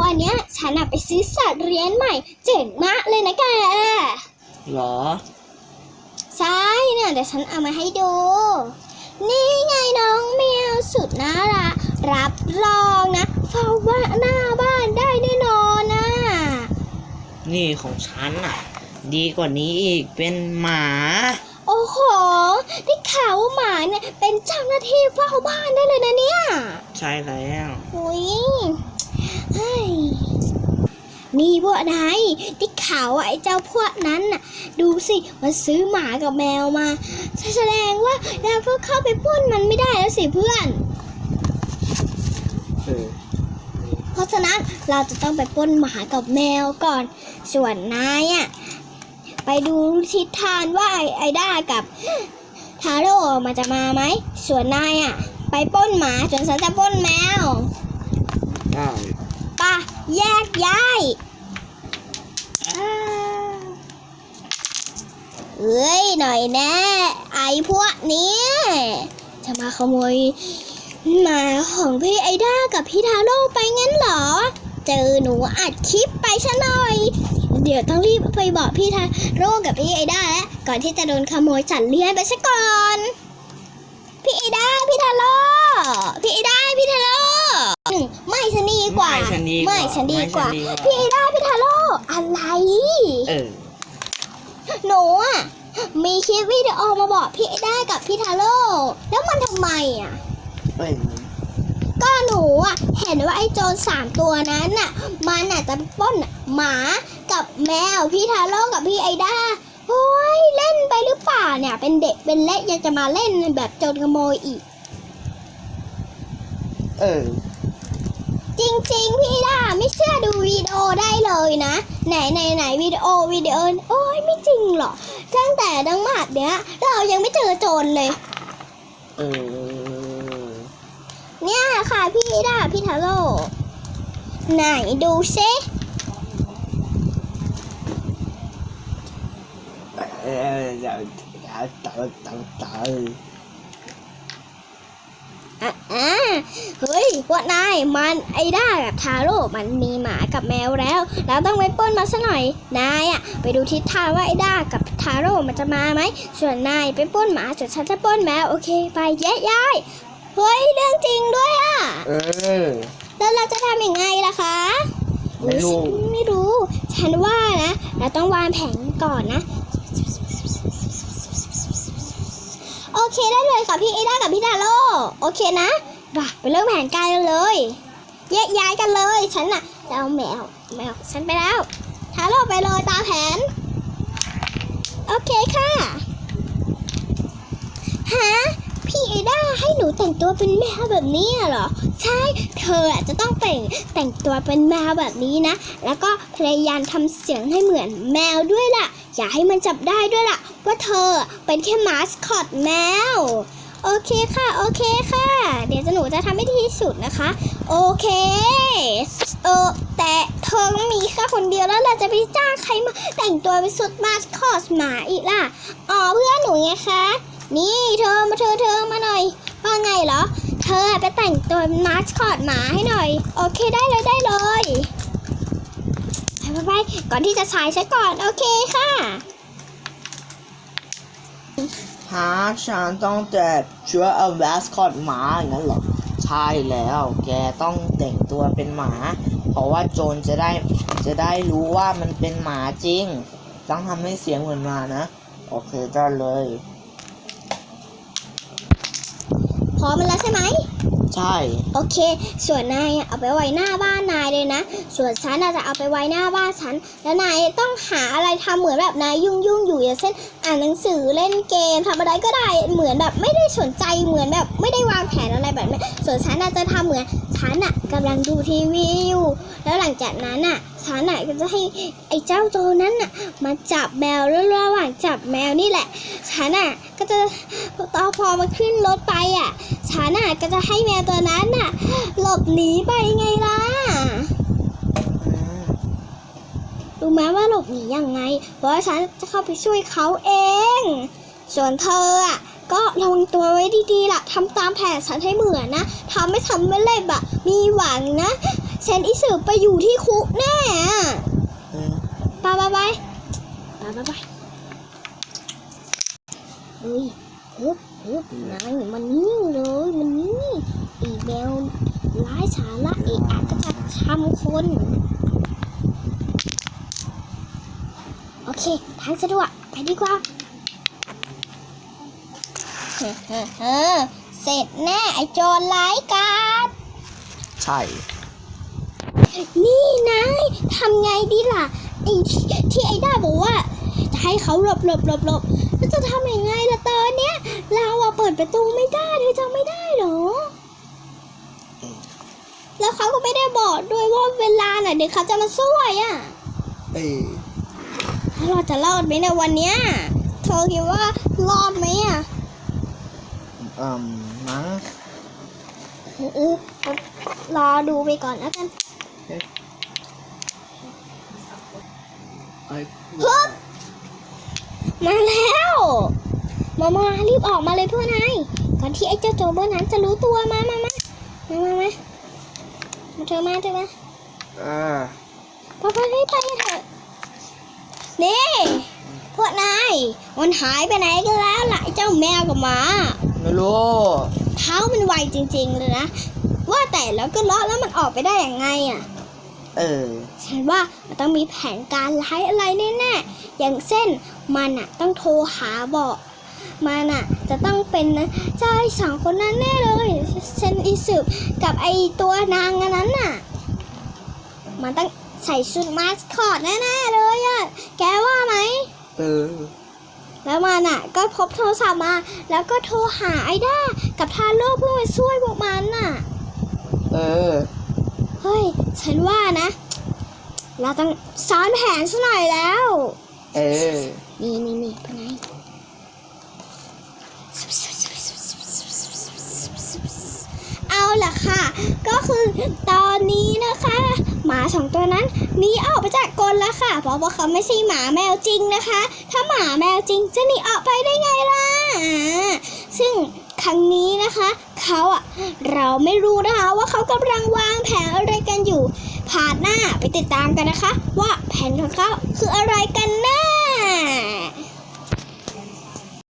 วันเนี้ยฉันอะไปซื้อสัตว์เลี้ยงใหม่ เจ๋งมากเลยนะแกหรอ ใช่เนี่ยเดี๋ยวฉันเอามาให้ดู นี่ไงน้องแมวสุดน่ารักรับรองนะเฝ้าว่าหน้าบ้านได้แน่นอนนะนี่ของฉันอะดีกว่านี้อีกเป็นหมา โอ้โหได้ข่าวว่าหมาเนี่ยเป็นเจ้าหน้าที่เฝ้าบ้านได้เลยนะเนี่ย ใช่แล้วอุ้ยเฮ้ย นี่พวกนายได้ข่าวว่าไอ้เจ้าพวกนั้นน่ะ ดูสิมันซื้อหมากับแมวมาแสดงว่าเราก็เข้าไปปล้นมันไม่ได้แล้วสิเพื่อนเออเพราะฉะนั้นเราจะต้องไปปล้นหมากับแมวก่อน ส่วนนายอะไปดูทิศทางว่าไอ้ไอด้ากับทาโร่มันจะมาไหม ส่วนนายอะ ไปปล้นหมาจนฉันจะปล้นแมว ได้ไปะแยกย้ายเอ้ยหน่อยแน่ไอพวกนี้จะมาขโมยหมาของพี่ไอด้ากับพี่ทาโร่ไปงั้นเหรอ เจอหนูอัดคลิปไปซะหน่อย เดี๋ยวต้องรีบไปบอกพี่ทาโร่กับพี่ไอด้าแล้วก่อนที่จะโดนขโมยจัดเลี้ยงไปซะก่อน พี่ไอด้าพี่ทาโร่พี่ไอด้าพี่ทาโร่หนึ่งไม่ฉันดีกว่า ไม่ฉั นดีกว่าไม่ฉันดีกว่าไม่ฉันดีกว่า พี่ไอด้าพี่ทาโร่อะไร เออ หนูอะ มีคลิปวิดีโอมาบอกพี่ไอด้ากับพี่ทาโร่แล้วมันทำไมอะเอ้ยก็หนูอะ เห็นว่าไอ้โจรสามตัวนั้นน่ะ มันอาจจะปล้นหมากับแมวพี่ทาโร่กับพี่ไอด้าโอ้ยเล่นไปหรือเปล่าเนี่ย เป็นเด็กเป็นเล็กยังจะมาเล่นแบบโจรขโมยอีก เออ จริงๆ พี่ด้าไม่เชื่อดูวิดีโอได้เลยนะ ไหนไหนไหนวิดีโอวิดีโอโอ้ยไม่จริงหรอกตั้งแต่ดังมาดเนี้ยเรายังไม่เจอโจรเลย เออ เนี่ยค่ะพี่ด้าพี่ทาโร่ไหนดูซิเออเดี๋ยวเดี๋ยวเดี๋ยวเดี๋ยวเดี๋ยว อะอ่าเฮ้ยพวกนายมันไอ้ด้ากับทาโร่มันมีหมากับแมวแล้วเราต้องไปปล้นมาซะหน่อย นายอะไปดูทิศทางว่าไอ้ด้ากับทาโร่มันจะมาไหม ส่วนนายไปปล้นหมาส่วนฉันจะปล้นแมวโอเค ไปแยกย้ายเฮ้ยเรื่องจริงด้วยอะเออ แล้วเราจะทำยังไงล่ะคะไม่รู้อุ๊ยฉันไม่รู้ ฉันว่านะ เราต้องวางแผนก่อนนะ โอ เคได้เลยค่ะพี่เอด้ากับพี่ดาโลโอเคนะมาไปเริ่มแผนการกันเลยแยกย้ายกันเลย ฉันน่ะจะเอาแมวแมวฉันไปแล้วทาโร่ไปเลยตามแผน โอเคค่ะฮะ พี่เอด้าให้หนูแต่งตัวเป็นแมวแบบนี้เหรอ ใช่ เธออะจะต้องแต่งแต่งตัวเป็นแมวแบบนี้นะ แล้วก็พยายามทำเสียงให้เหมือนแมวด้วยล่ะ อย่าให้มันจับได้ด้วยล่ะ ว่าเธอเป็นแค่มาสคอตแมว โอเคค่ะ โอเคค่ะ เดี๋ยวจะหนูจะทำให้ดีที่สุดนะคะ โอเคเออแต่เธอต้องมีแค่คนเดียวแล้วเราจะไปจ้างใครมาแต่งตัวเป็นสุดมาสคอตหมาอีกล่ะ อ๋อเพื่อนหนูไงคะ นี่เธอมาเธอเธอมาหน่อย ว่าไงเหรอ เธอไปแต่งตัวนมาสคอตหมาให้หน่อย โอเคได้เลยได้เลยไปไปไปก่อนที่จะฉายซะก่อน โอเคค่ะฮะฉันต้องแต่ชื้อเอาแวสคอตหมาอย่างนั้นเหรอ ใช่แล้วแกต้องแต่งตัวเป็นหมา เพราะว่าโจรจะได้จะได้รู้ว่ามันเป็นหมาจริง ต้องทำให้เสียงเหมือนหมานะ โอเคได้เลย พ ร้อมมันแล้วใช่ไหม ใช่ โอเค ส่วนนายอะเอาไปไว้หน้าบ้านนายเลยนะ ส่วนฉันอาจจะเอาไปไว้หน้าบ้านฉัน แล้วนายต้องหาอะไรทำเหมือนแบบนายยุ่งยุ่งๆอยู่อย่างเช่น อ่านหนังสือเล่นเกมทำอะไรก็ได้ เหมือนแบบไม่ได้สนใจ เหมือนแบบไม่ได้วางแผนอะไรแบบนี้ ส่วนฉันอาจจะทำเหมือนฉันอะกำลังดูทีวีอยู่ แล้วหลังจากนั้นอะ ฉันอะก็จะให้ไอ้เจ้าโจนั้นอะมาจับแมวแล้วระหว่างจับแมวนี่แหละฉันอะก็จะตอพอมาขึ้นรถไปอะฉันน่ะก็จะให้แมวตัวนั้นน่ะหลบหนีไปไงล่ะรู้ไหมว่าหลบหนียังไง เพราะว่าฉันจะเข้าไปช่วยเขาเอง ส่วนเธออะก็ระวังตัวไว้ดีๆล่ะทำตามแผนฉันให้เหมือนนะทำไม่ทำไม่เล็บอะมีหวังนะ เซนอิสึไปอยู่ที่คุกแน่อะเออไปไปไปไปไปไปเฮ้ยฮึบฮึบนายมันนิ่งเลยมันนิ่งอีแมวร้ายสาระเอกอาจจะจัดทำคน โอเคทางสะดวกไปดีกว่าเฮ้เฮ้เฮ้เสร็จแน่ไอโจรร้ายกาจ ใช่ นี่นายทำไงดีล่ะไอ้ที่ที่ไอ้ด้าบอกว่าจะให้เขาหลบหลบหลบหลบแล้วจะทำยังไงล่ะตอนเนี้ย เราอะเปิดประตูไม่ได้เธอจำไม่ได้เหรอ แล้วเขาก็ไม่ได้บอกด้วยว่าเวลาไหนเดี๋ยวเขาจะมาช่วยอะเออแล้วเราจะรอดไหมในวันเนี้ยเธอคิดว่ารอดไหมอะอืมมั้งเออเออรอดูไปก่อนแล้วกัน ไอ้ฮึบมาแล้ว มามารีบออกมาเลยเพื่อนนายก่อนที่ไอ้เจ้าโจรพวกนั้นจะรู้ตัวมามามามามามามาเธอมาเธอมาอ่าไปไปไปไปเถอะนี่พวกนายมันหายไปไหนกันแล้วล่ะไอ้เจ้าแมวกับหมาไม่รู้เท้ามันไวจริงๆเลยนะ ว่าแต่แล้วก็เลาะแล้วมันออกไปได้ยังไงอะ เออ ฉันว่ามันต้องมีแผนการร้ายอะไรแน่ๆ อย่างเช่นมันอะ ต้องโทรหาบอกมันอะ จะต้องเป็นเจ้าไอ้สองคนนั้นแน่เลยเซนอิสึกับไอตัวนางอันนั้นน่ะ มันต้องใส่ชุดมาสคอตแน่ๆเลยอะ แกว่าไหม เออ แล้วมันอะ ก็พบโทรศัพท์มา แล้วก็โทรหาไอด้ากับทาโร่เพื่อมาช่วยพวกมันน่ะ เออ เฮ้ย ฉันว่านะ เราต้องซ้อนแผนซะหน่อยแล้ว เออ นี่นี่นี่พนัยเอาล่ะค่ะ ก็คือตอนนี้นะคะ หมาสองตัวนั้นหนีออกไปจากกรงแล้วค่ะ เพราะว่าเขาไม่ใช่หมาแมวจริงนะคะ ถ้าหมาแมวจริงจะหนีออกไปได้ไงล่ะอ่าซึ่ง ครั้งนี้นะคะเขาอะเราไม่รู้นะคะว่าเขากำลังวางแผนอะไรกันอยู่ผ่านหน้าไปติดตามกันนะคะ ว่าแผนของเขาคืออะไรกันแน่